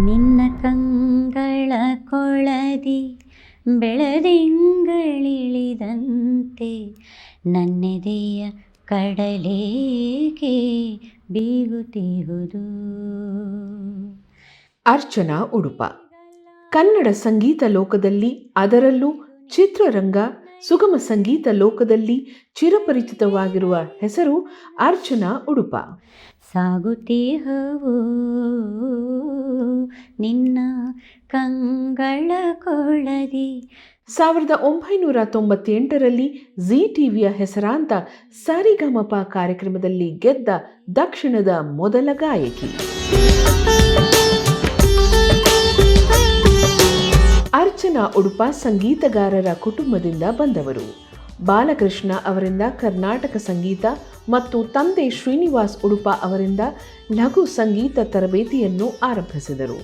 ನಿನ್ನ ಕಂಗಳ ಕೊಳದಿ ಬೆಳದಿಂಗಳಿಳಿದಂತೆ ನನ್ನೆದೆಯ ಕಡಲೇಕೆ ಬೀಗುತ್ತಿರುವುದು. ಅರ್ಚನಾ ಉಡುಪ. ಕನ್ನಡ ಸಂಗೀತ ಲೋಕದಲ್ಲಿ ಅದರಲ್ಲೂ ಚಿತ್ರರಂಗ ಸುಗಮ ಸಂಗೀತ ಲೋಕದಲ್ಲಿ ಚಿರಪರಿಚಿತವಾಗಿರುವ ಹೆಸರು ಅರ್ಚನಾ ಉಡುಪ. ಸಾಗುತ್ತೀಹವು ನಿನ್ನ ಕಂಗಳ ಕೊಳದಿ. ಸಾವಿರದ ಒಂಬೈನೂರ ತೊಂಬತ್ತೆಂಟರಲ್ಲಿ ಜಿ ಟಿವಿಯ ಹೆಸರಾಂತ ಸರಿಗಮಪ ಕಾರ್ಯಕ್ರಮದಲ್ಲಿ ಗೆದ್ದ ದಕ್ಷಿಣದ ಮೊದಲ ಗಾಯಕಿ. ಅರ್ಚನಾ ಉಡುಪ ಸಂಗೀತಗಾರರ ಕುಟುಂಬದಿಂದ ಬಂದವರು. ಬಾಲಕೃಷ್ಣ ಅವರಿಂದ ಕರ್ನಾಟಕ ಸಂಗೀತ ಮತ್ತು ತಂದೆ ಶ್ರೀನಿವಾಸ್ ಉಡುಪ ಅವರಿಂದ ಲಘು ಸಂಗೀತ ತರಬೇತಿಯನ್ನು ಆರಂಭಿಸಿದರು.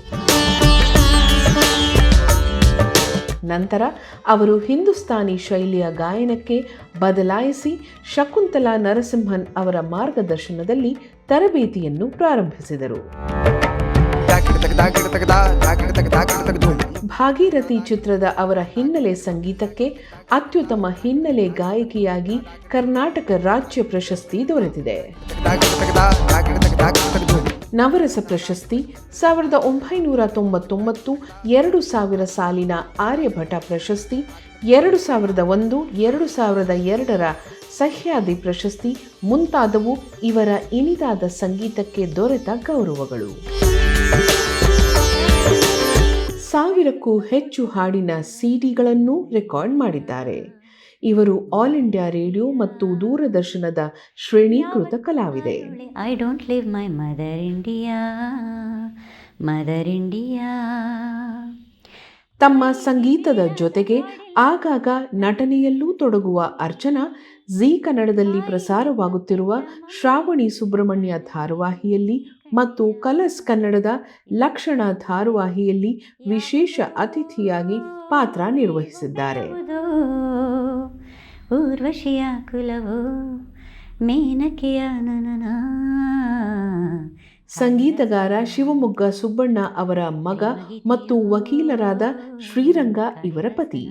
ನಂತರ ಅವರು ಹಿಂದೂಸ್ತಾನಿ ಶೈಲಿಯ ಗಾಯನಕ್ಕೆ ಬದಲಾಯಿಸಿ ಶಕುಂತಲಾ ನರಸಿಂಹನ್ ಅವರ ಮಾರ್ಗದರ್ಶನದಲ್ಲಿ ತರಬೇತಿಯನ್ನು ಪ್ರಾರಂಭಿಸಿದರು. ಭಾಗೀರಥಿ ಚಿತ್ರದ ಅವರ ಹಿನ್ನೆಲೆ ಸಂಗೀತಕ್ಕೆ ಅತ್ಯುತ್ತಮ ಹಿನ್ನೆಲೆ ಗಾಯಕಿಯಾಗಿ ಕರ್ನಾಟಕ ರಾಜ್ಯ ಪ್ರಶಸ್ತಿ ದೊರೆತಿದೆ. ನವರಸ ಪ್ರಶಸ್ತಿ ಸಾವಿರದ ಒಂಬೈನೂರ ತೊಂಬತ್ತೊಂಬತ್ತು ಎರಡು ಸಾವಿರ ಸಾಲಿನ ಆರ್ಯಭಟ ಪ್ರಶಸ್ತಿ, ಎರಡು ಸಾವಿರದ ಒಂದು, ಎರಡು ಸಾವಿರದ ಎರಡರ ಸಹ್ಯಾದಿ ಪ್ರಶಸ್ತಿ ಮುಂತಾದವು ಇವರ ಇನಿದಾದ ಸಂಗೀತಕ್ಕೆ ದೊರೆತ ಗೌರವಗಳು. ಸಾವಿರಕ್ಕೂ ಹೆಚ್ಚು ಹಾಡಿನ ಸಿಡಿಗಳನ್ನು ರೆಕಾರ್ಡ್ ಮಾಡಿದ್ದಾರೆ. ಇವರು ಆಲ್ ಇಂಡಿಯಾ ರೇಡಿಯೋ ಮತ್ತು ದೂರದರ್ಶನದ ಶ್ರೇಣೀಕೃತ ಕಲಾವಿದೆ. I don't live my mother India mother India ತಮ್ಮ ಸಂಗೀತದ ಜೊತೆಗೆ ಆಗಾಗ ನಟನೆಯಲ್ಲೂ ತೊಡಗುವ ಅರ್ಚನಾ ಜೀ ಕನ್ನಡದಲ್ಲಿ ಪ್ರಸಾರವಾಗುತ್ತಿರುವ ಶ್ರಾವಣಿ ಸುಬ್ರಹ್ಮಣ್ಯ ಧಾರಾವಾಹಿಯಲ್ಲಿ ಮತ್ತು ಕಲರ್ಸ್ ಕನ್ನಡದ ಲಕ್ಷಣ ಧಾರಾವಾಹಿಯಲ್ಲಿ ವಿಶೇಷ ಅತಿಥಿಯಾಗಿ ಪಾತ್ರ ನಿರ್ವಹಿಸಿದ್ದಾರೆ. ಊರ್ವಶಿಯ ಕುಲವು ಮೇನಕೆಯ ನನನ. ಸಂಗೀತಗಾರ ಶಿವಮೊಗ್ಗ ಸುಬ್ಬಣ್ಣ ಅವರ ಮಗ ಮತ್ತು ವಕೀಲರಾದ ಶ್ರೀರಂಗ ಇವರ ಪತಿ.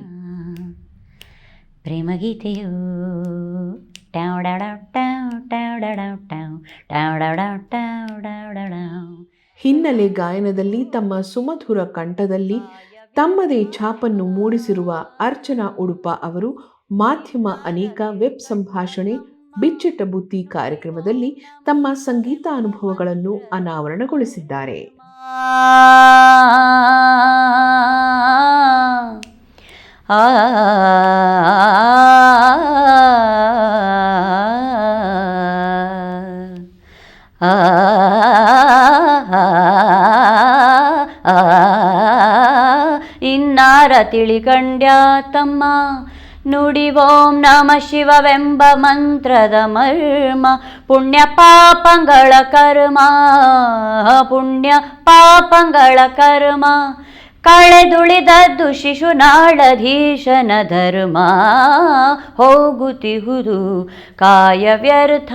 ಪ್ರೇಮಗೀತೆಯು ಹಿನ್ನೆಲೆ ಗಾಯನದಲ್ಲಿ ತಮ್ಮ ಸುಮಧುರ ಕಂಠದಲ್ಲಿ ತಮ್ಮದೇ ಛಾಪನ್ನು ಮೂಡಿಸಿರುವ ಅರ್ಚನಾ ಉಡುಪ ಅವರು ಮಾಧ್ಯಮ ಅನೇಕ ವೆಬ್ ಸಂಭಾಷಣೆ ಬಿಚ್ಚಟ ಬುದ್ಧಿ ಕಾರ್ಯಕ್ರಮದಲ್ಲಿ ತಮ್ಮ ಸಂಗೀತ ಅನುಭವಗಳನ್ನು ಅನಾವರಣಗೊಳಿಸಿದ್ದಾರೆ. ಆ ಇನ್ನಾರ ತಿಳಿಕಂಡ್ಯಾ ತಮ್ಮ. ನುಡಿವೋಂ ನಮ ಶಿವವೆಂಬ ಮಂತ್ರದ ಮರ್ಮ. ಪುಣ್ಯ ಪಾಪಗಳ ಕರ್ಮ. ಪುಣ್ಯ ಪಾಪಗಳ ಕರ್ಮ. ಕಳೆದುಳಿದದ್ದು ಶಿಶುನಾಳಧೀಶನ ಧರ್ಮ. ಹೋಗುತ್ತಿಹುದು ಕಾಯ ವ್ಯರ್ಥ